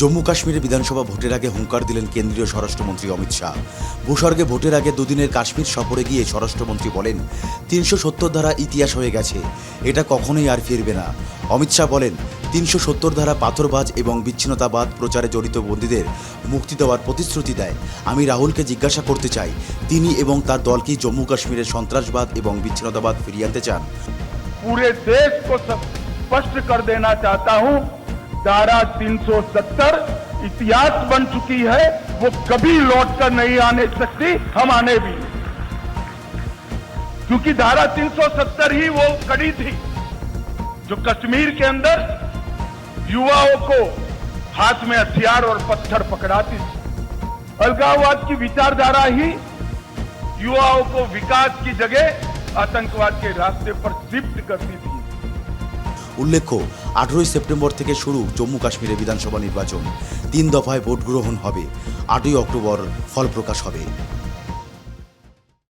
জম্মু কাশ্মীরে বিধানসভা ভোটের আগে হুঙ্কার দিলেন কেন্দ্রীয় স্বরাষ্ট্রমন্ত্রী অমিত শাহ। ভূস্বর্গে ভোটের আগে দুদিনের কাশ্মীর সফরে গিয়ে স্বরাষ্ট্রমন্ত্রী বলেন, তিনশো সত্তর ধারা ইতিহাস হয়ে গেছে, এটা কখনোই আর ফিরবে না। অমিত শাহ বলেন, তিনশো সত্তর ধারা পাথরবাজ এবং বিচ্ছিন্নতাবাদ প্রচারে জড়িত বন্দীদের মুক্তি দেওয়ার প্রতিশ্রুতি দেয়। আমি রাহুলকে জিজ্ঞাসা করতে চাই, তিনি এবং তার দল কি জম্মু কাশ্মীরের সন্ত্রাসবাদ এবং বিচ্ছিন্নতাবাদ ফিরিয়ে আনতে চান? পুরে দেশ স্পষ্ট কর দেনা চাহতা হুম। धारा 370 इतिहास बन चुकी है, वो कभी लौटकर नहीं आने सकती, हम आने भी क्योंकि धारा 370 ही वो कड़ी थी, जो कश्मीर के अंदर युवाओं को हाथ में हथियार और पत्थर पकड़ाती थी। अलगाववाद की विचारधारा ही युवाओं को विकास की जगह आतंकवाद के रास्ते पर शिफ्ट करती थी। उल्लेख আঠেরোই সেপ্টেম্বর থেকে শুরু জম্মু কাশ্মীরে বিধানসভা নির্বাচন। তিন দফায় ভোট গ্রহণ হবে। আটই অক্টোবর ফল প্রকাশ হবে।